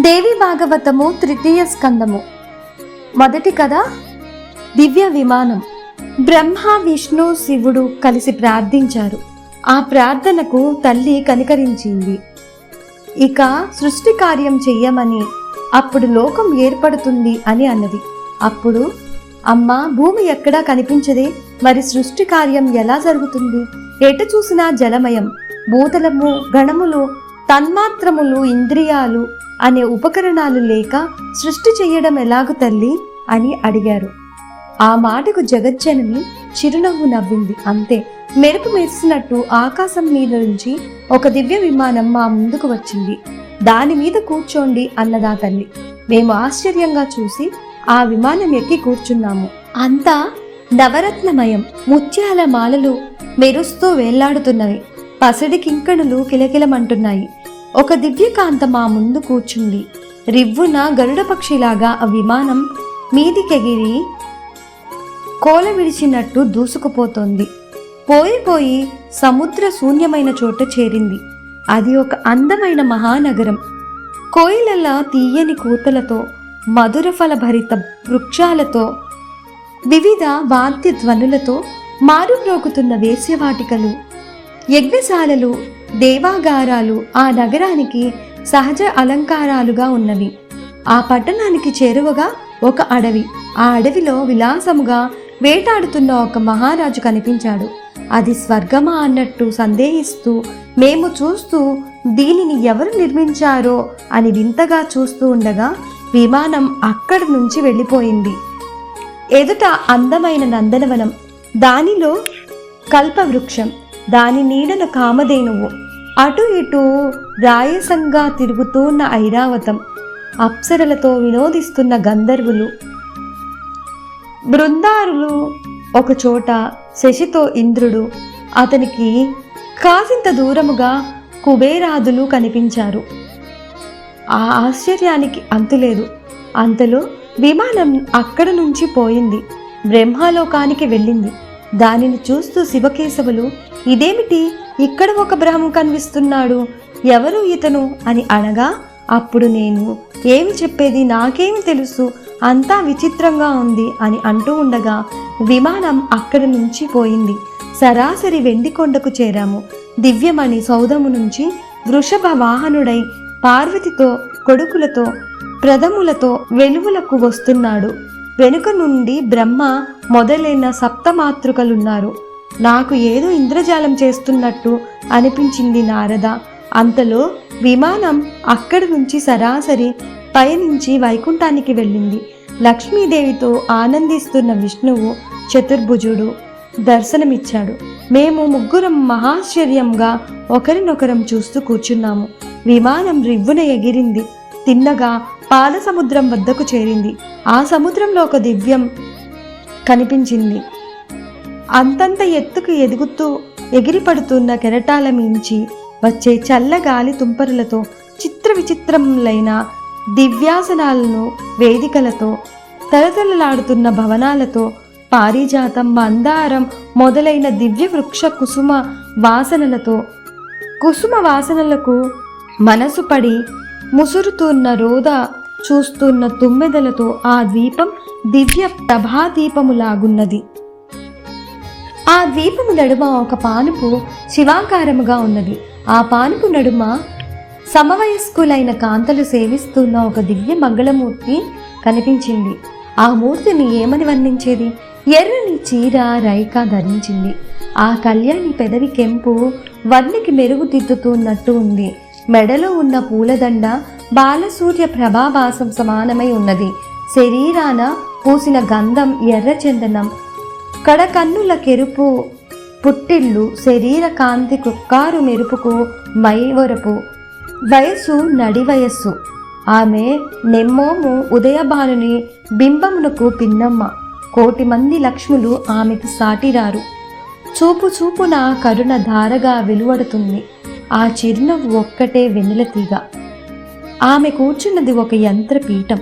దేవి భాగవతము తృతీయ స్కందము. మొదటి కథ దివ్య విమానం. బ్రహ్మ విష్ణు శివుడు కలిసి ప్రార్థించారు. ఆ ప్రార్థనకు తల్లి కనికరించింది. ఇక సృష్టి కార్యం చెయ్యమని అప్పుడు లోకం ఏర్పడుతుంది అని అన్నది. అప్పుడు అమ్మ భూమి ఎక్కడా కనిపించదే? మరి సృష్టి కార్యం ఎలా జరుగుతుంది? ఎటు చూసినా జలమయం. భూతలము గణములు తన్మాత్రములు ఇంద్రియాలు అనే ఉపకరణాలు లేక సృష్టి చెయ్యడం ఎలాగు తల్లి? అని అడిగారు. ఆ మాటకు జగజ్జనని చిరునవ్వు నవ్వింది. అంతే. మెరుపు మెరిసినట్టు ఆకాశం మీద నుంచి ఒక దివ్య విమానం మా ముందుకు వచ్చింది. దాని మీద కూర్చోండి అన్నదా తల్లి. మేము ఆశ్చర్యంగా చూసి ఆ విమానం ఎక్కి కూర్చున్నాము. అంతా నవరత్నమయం. ముత్యాల మాలలు మెరుస్తూ వేళ్ళాడుతున్నవి. పసిడి కింకణులు కిలకిలమంటున్నాయి. ఒక దివ్యకాంత మా ముందు కూర్చుంది. రివ్వున గరుడపక్షిలాగా ఆ విమానం మీదికెగిరి కోల విడిచినట్టు దూసుకుపోతోంది. పోయి పోయి సముద్ర శూన్యమైన చోట చేరింది. అది ఒక అందమైన మహానగరం. కోయిలల తీయని కూతలతో మధుర భరిత వృక్షాలతో వివిధ వాద్య ధ్వనులతో మారుమ్రోగుతున్న వేశ్యవాటికలు యజ్ఞశాలలు దేవాగారాలు ఆ నగరానికి సహజ అలంకారాలుగా ఉన్నవి. ఆ పట్టణానికి చేరువగా ఒక అడవి. ఆ అడవిలో విలాసముగా వేటాడుతున్న ఒక మహారాజు కనిపించాడు. అది స్వర్గమా అన్నట్టు సందేహిస్తూ మేము చూస్తూ దీనిని ఎవరు నిర్మించారో అని వింతగా చూస్తూ ఉండగా విమానం అక్కడి నుంచి వెళ్ళిపోయింది. ఎదుట అందమైన నందనవనం దానిలో కల్పవృక్షం దాని నీడన కామధేనువు అటు ఇటు రాయసంగా తిరుగుతున్న ఐరావతం అప్సరలతో వినోదిస్తున్న గంధర్వులు. బృందారులు ఒకచోట శశితో ఇంద్రుడు అతనికి కాసింత దూరముగా కుబేరాదులు కనిపించారు. ఆ ఆశ్చర్యానికి అంతులేదు. అంతలో విమానం అక్కడ నుంచి పోయింది. బ్రహ్మలోకానికి వెళ్ళింది. దానిని చూస్తూ శివకేశవులు ఇదేమిటి? ఇక్కడ ఒక బ్రహ్మ కనిపిస్తున్నాడు. ఎవరు ఇతను? అని అనగా అప్పుడు నేను ఏమి చెప్పేది నాకేమి తెలుసు అంతా విచిత్రంగా ఉంది అని అంటూ ఉండగా విమానం అక్కడి నుంచి పోయింది. సరాసరి వెండికొండకు చేరాము. దివ్యమణి సౌధము నుంచి వృషభ వాహనుడై పార్వతితో కొడుకులతో ప్రథములతో వెలుగులకు వస్తున్నాడు. వెనుక నుండి బ్రహ్మ మొదలైన సప్తమాతృకలున్నారు. నాకు ఏదో ఇంద్రజాలం చేస్తున్నట్టు అనిపించింది నారద. అంతలో విమానం అక్కడి నుంచి సరాసరి పయనించి వైకుంఠానికి వెళ్ళింది. లక్ష్మీదేవితో ఆనందిస్తున్న విష్ణువు చతుర్భుజుడు దర్శనమిచ్చాడు. మేము ముగ్గురం మహాశ్చర్యంగా ఒకరినొకరం చూస్తూ కూర్చున్నాము. విమానం రివ్వున ఎగిరింది. తిన్నగా పాల సముద్రం వద్దకు చేరింది. ఆ సముద్రంలో ఒక దివ్యం కనిపించింది. అంతంత ఎత్తుకు ఎదుగుతూ ఎగిరిపడుతున్న కెరటాల మించి వచ్చే చల్లగాలి తుంపరులతో చిత్ర విచిత్రములైన దివ్యాసనాలను వేదికలతో తలతలలాడుతున్న భవనాలతో పారిజాతం మందారం మొదలైన దివ్య వృక్ష కుసుమ వాసనలతో కుసుమ వాసనలకు మనసు పడి ముసురుతున్న రోద చూస్తున్న తుమ్మెదలతో ఆ ద్వీపం దివ్య ప్రభాదీపములాగున్నది. ఆ ద్వీపము నడుమ ఒక పానుపు శివాకారముగా ఉన్నది. ఆ పానుపు నడుమ సమవయస్కులైన కాంతలు సేవిస్తున్న ఒక దివ్య మంగళమూర్తి కనిపించింది. ఆ మూర్తిని ఏమని వర్ణించేది? ఎర్రని చీర రైక ధరించింది. ఆ కళ్యాణి పెదవి కెంపు వర్ణికి మెరుగుదిద్దుతున్నట్టు ఉంది. మెడలో ఉన్న పూలదండ బాలసూర్య ప్రభాభాసం సమానమై ఉన్నది. శరీరాన పూసిన గంధం ఎర్రచందనం కడకన్నుల కెరుపు పుట్టిళ్ళు శరీర కాంతి కుక్కారు మెరుపుకు మైవరపు వయస్సు నడి వయస్సు. ఆమె నెమ్మోము ఉదయభానుని బింబమునకు పిన్నమ్మ. కోటి మంది లక్ష్ములు ఆమెకు సాటిరారు. చూపు చూపున కరుణ ధారగా వెలువడుతుంది. ఆ చిరునవ్వు ఒక్కటే వెన్నెల తీగ. ఆమె కూర్చున్నది ఒక యంత్రపీఠం.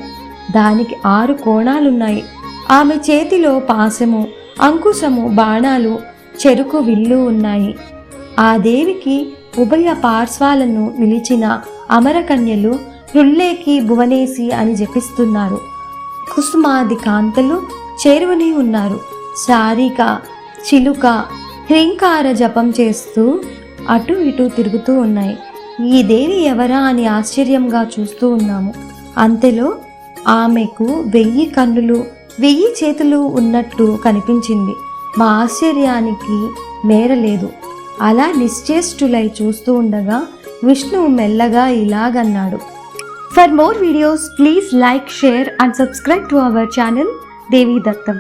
దానికి ఆరు కోణాలున్నాయి. ఆమె చేతిలో పాశము అంకుశము బాణాలు చెరుకు విల్లు ఉన్నాయి. ఆ దేవికి ఉభయ పార్శ్వాలను నిలిచిన అమరకన్యలు రుల్లేకి భువనేసి అని జపిస్తున్నారు. కుసుమాది కాంతలు చేరువని ఉన్నారు. శారిక చిలుక హ్రీంకార జపం చేస్తూ అటు ఇటు తిరుగుతూ ఉన్నాయి. ఈ దేవి ఎవరా అని ఆశ్చర్యంగా చూస్తూ ఉన్నాము. అంతలో ఆమెకు వెయ్యి కన్నులు వెయ్యి చేతులు ఉన్నట్టు కనిపించింది. మా ఆశ్చర్యానికి మేరలేదు అలా నిశ్చేష్టులై చూస్తూ ఉండగా విష్ణువు మెల్లగా ఇలాగన్నాడు. For more videos please like share and subscribe to our channel Devi Dattam